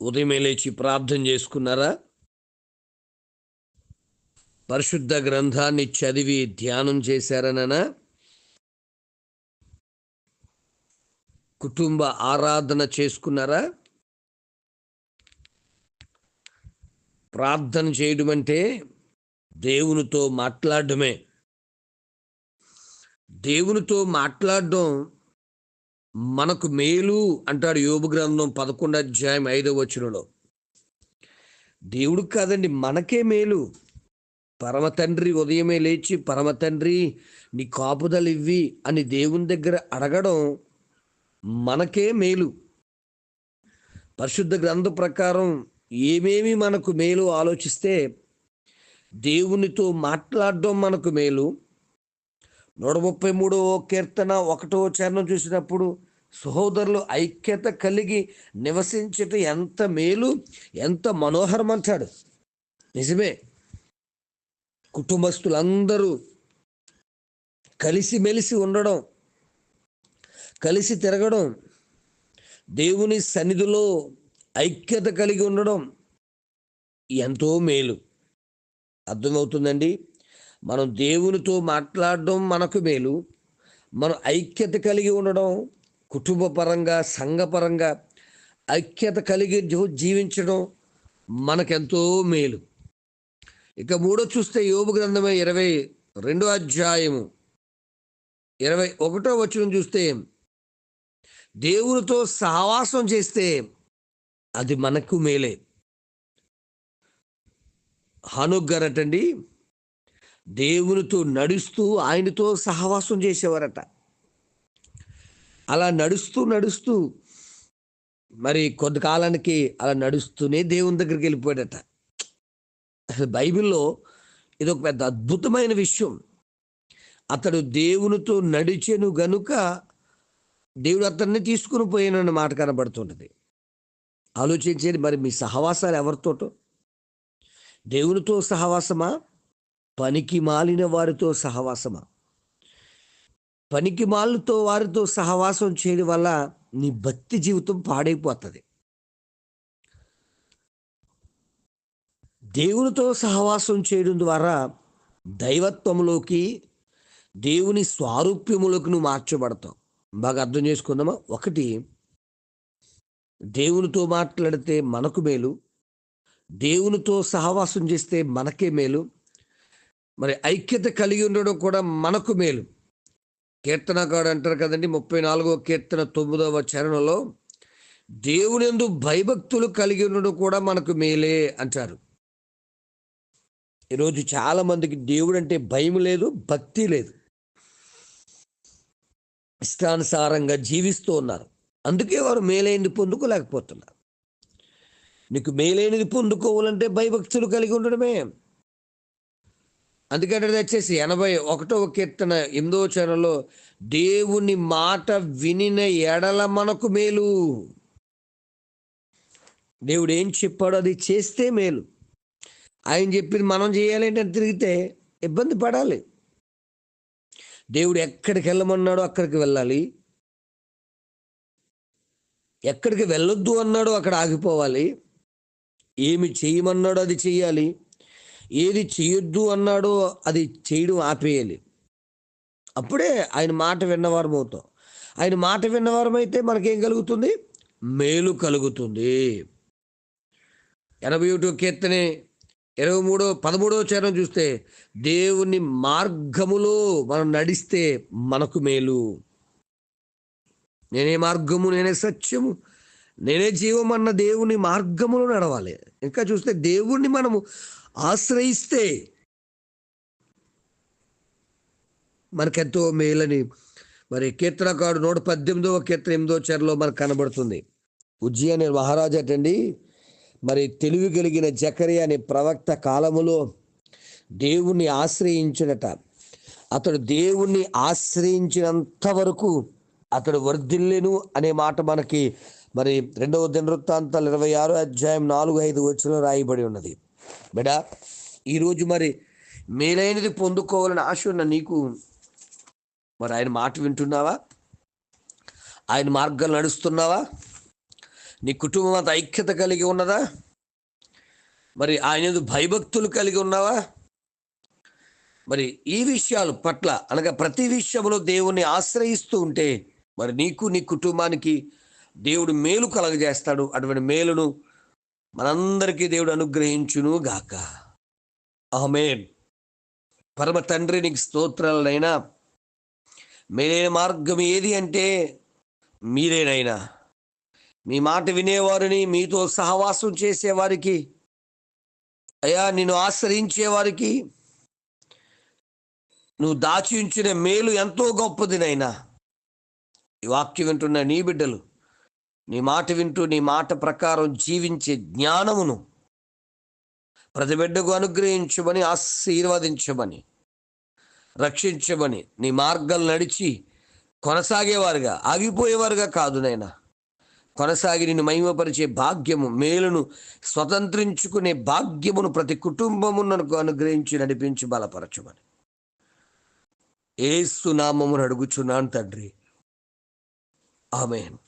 ఉదయమే లేచి ప్రార్థన చేసుకున్నారా? పరిశుద్ధ గ్రంథాన్ని చదివి ధ్యానం చేశారననా కుటుంబ ఆరాధన చేసుకున్నారా? ప్రార్థన చేయడం అంటే దేవునితో మాట్లాడడమే. దేవునితో మాట్లాడడం మనకు మేలు అంటాడు యోబు గ్రంథం పదకొండు అధ్యాయం ఐదవ వచనంలో. దేవుడు కాదండి మనకే మేలు. పరమ తండ్రి ఉదయమే లేచి పరమ తండ్రి నీ కాపుదలు ఇవ్వి అని దేవుని దగ్గర అడగడం మనకే మేలు. పరిశుద్ధ గ్రంథ ప్రకారం ఏమేమి మనకు మేలు ఆలోచిస్తే దేవునితో మాట్లాడడం మనకు మేలు. నూట ముప్పై మూడవ కీర్తన ఒకటో చరణం చూసినప్పుడు సహోదరులు ఐక్యత కలిగి నివసించట ఎంత మేలు ఎంత మనోహరం అంటాడు. నిజమే. కుటుంబస్తులందరూ కలిసిమెలిసి ఉండడం కలిసి తిరగడం దేవుని సన్నిధిలో ఐక్యత కలిగి ఉండడం ఎంతో మేలు. అర్థమవుతుందండి? మనం దేవునితో మాట్లాడడం మనకు మేలు. మనం ఐక్యత కలిగి ఉండడం కుటుంబ పరంగా సంఘపరంగా ఐక్యత కలిగి జీవించడం మనకెంతో మేలు. ఇక మూడో చూస్తే యోబు గ్రంథమే ఇరవై రెండో అధ్యాయము. ఇరవై ఒకటో వచనం చూస్తే దేవునితో సహవాసం చేస్తే అది మనకు మేలే. హనుగ్గరటండి దేవునితో నడుస్తూ ఆయనతో సహవాసం చేసేవారట. అలా నడుస్తూ నడుస్తూ మరి కొంతకాలానికి కాలానికి అలా నడుస్తూనే దేవుని దగ్గరికి వెళ్ళిపోయాడట. అసలు బైబిల్లో ఇది ఒక పెద్ద అద్భుతమైన విషయం. అతడు దేవునితో నడిచెను గనుక దేవుడు అతన్ని తీసుకుని పోయానన్న మాట కనబడుతుంటుంది ఆలోచించేది మరి మీ సహవాసాలు ఎవరితోటో? దేవునితో సహవాసమా? పనికి మాలిన వారితో సహవాసమా? పనికి మాలతో వారితో సహవాసం చేయడం వల్ల నీ భక్తి జీవితం పాడైపోతుంది. దేవునితో సహవాసం చేయడం ద్వారా దైవత్వంలోకి దేవుని స్వారూప్యములోకి నువ్వు మార్చబడతావు. బాగా అర్థం చేసుకుందామా? ఒకటి దేవునితో మాట్లాడితే మనకు మేలు. దేవునితో సహవాసం చేస్తే మనకే మేలు. మరి ఐక్యత కలిగి ఉండడం కూడా మనకు మేలు. కీర్తనకాడు అంటారు కదండి ముప్పై నాలుగవ కీర్తన తొమ్మిదవ చరణంలో దేవునిందు భయభక్తులు కలిగి ఉండడం కూడా మనకు మేలే అంటారు. ఈరోజు చాలా మందికి దేవుడు అంటే భయం లేదు భక్తి లేదు. ఇష్టానుసారంగా జీవిస్తూ ఉన్నారు. అందుకే వారు మేలైనది పొందుకోలేకపోతున్నారు. నీకు మేలైనది పొందుకోవాలంటే భయభక్తులు కలిగి ఉండడమే. అందుకంటే వచ్చేసి ఎనభై ఒకటవ కీర్తన ఎనిమిదవ చరణలో దేవుని మాట వినిన ఎడల మనకు మేలు. దేవుడు ఏం చెప్పాడో అది చేస్తే మేలు. ఆయన చెప్పింది మనం చేయాలంటే తిరిగితే ఇబ్బంది పడాలి. దేవుడు ఎక్కడికి వెళ్ళమన్నాడో అక్కడికి వెళ్ళాలి. ఎక్కడికి వెళ్ళొద్దు అన్నాడో అక్కడ ఆగిపోవాలి. ఏమి చేయమన్నాడో అది చేయాలి ఏది చేయొద్దు అన్నాడో అది చేయడం ఆపేయాలి. అప్పుడే ఆయన మాట విన్నవారం అవుతాం ఆయన మాట విన్నవారం అయితే మనకేం కలుగుతుంది? మేలు కలుగుతుంది. ఎనభై ఒకటో కీర్తనే ఇరవై మూడో పదమూడో చరణం చూస్తే దేవుని మార్గములో మనం నడిస్తే మనకు మేలు. నేనే మార్గము నేనే సత్యము నేనే జీవం అన్న దేవుని మార్గములో నడవాలి. ఇంకా చూస్తే దేవుణ్ణి మనము ఆశ్రయిస్తే మనకెంతో మేలని మరి కీర్తనకాడు నూట పద్దెనిమిదవ కీర్తన ఎనిమిదో చెరలో మనకు కనబడుతుంది. ఉజ్జయిని మహారాజా అటండి. మరి తెలివి కలిగిన జకరి అనే ప్రవక్త కాలములో దేవుణ్ణి ఆశ్రయించినట. అతడు దేవుణ్ణి ఆశ్రయించినంత వరకు అతడు వర్ధిల్లెను అనే మాట మనకి మరి రెండవ దినవృత్తాంతాలు ఇరవై ఆరు అధ్యాయం నాలుగు ఐదు వచ్చిన రాయబడి ఉన్నది. బిడా ఈరోజు మరి మేలైనది పొందుకోవాలని ఆశ ఉన్న నీకు మరి ఆయన మాట వింటున్నావా? ఆయన మార్గాలు నడుస్తున్నావా? నీ కుటుంబం అంత ఐక్యత కలిగి ఉన్నదా? మరి ఆయన భయభక్తులు కలిగి ఉన్నావా? మరి ఈ విషయాలు పట్ల అనగా ప్రతి విషయంలో దేవుణ్ణి ఆశ్రయిస్తూ ఉంటే మరి నీకు నీ కుటుంబానికి దేవుడు మేలు కలగజేస్తాడు. అటువంటి మేలును మనందరికీ దేవుడు అనుగ్రహించును గాక. ఆమేన్. పరమ తండ్రి నీకు స్తోత్రాలనైనా మేలైన మార్గం ఏది అంటే మీరేనైనా. మీ మాట వినేవారిని మీతో సహవాసం చేసేవారికి అయ్యా నిన్ను ఆశ్రయించేవారికి నువ్వు దాచి ఉంచిన మేలు ఎంతో గొప్పదినైనా. ఈ వాక్యం వింటున్న నీ బిడ్డలు నీ మాట వింటూ నీ మాట ప్రకారం జీవించే జ్ఞానమును ప్రతి బిడ్డకు అనుగ్రహించమని ఆశీర్వదించమని రక్షించమని నీ మార్గం నడిచి కొనసాగేవారుగా ఆగిపోయేవారుగా కాదు నైనా కొనసాగి నిన్ను మహిమపరిచే భాగ్యము మేలును స్వతంత్రించుకునే భాగ్యమును ప్రతి కుటుంబమునకు అనుగ్రహించి నడిపించి బలపరచమని. ఏసునామమును అడుగుచున్నాను తండ్రి. ఆమెను.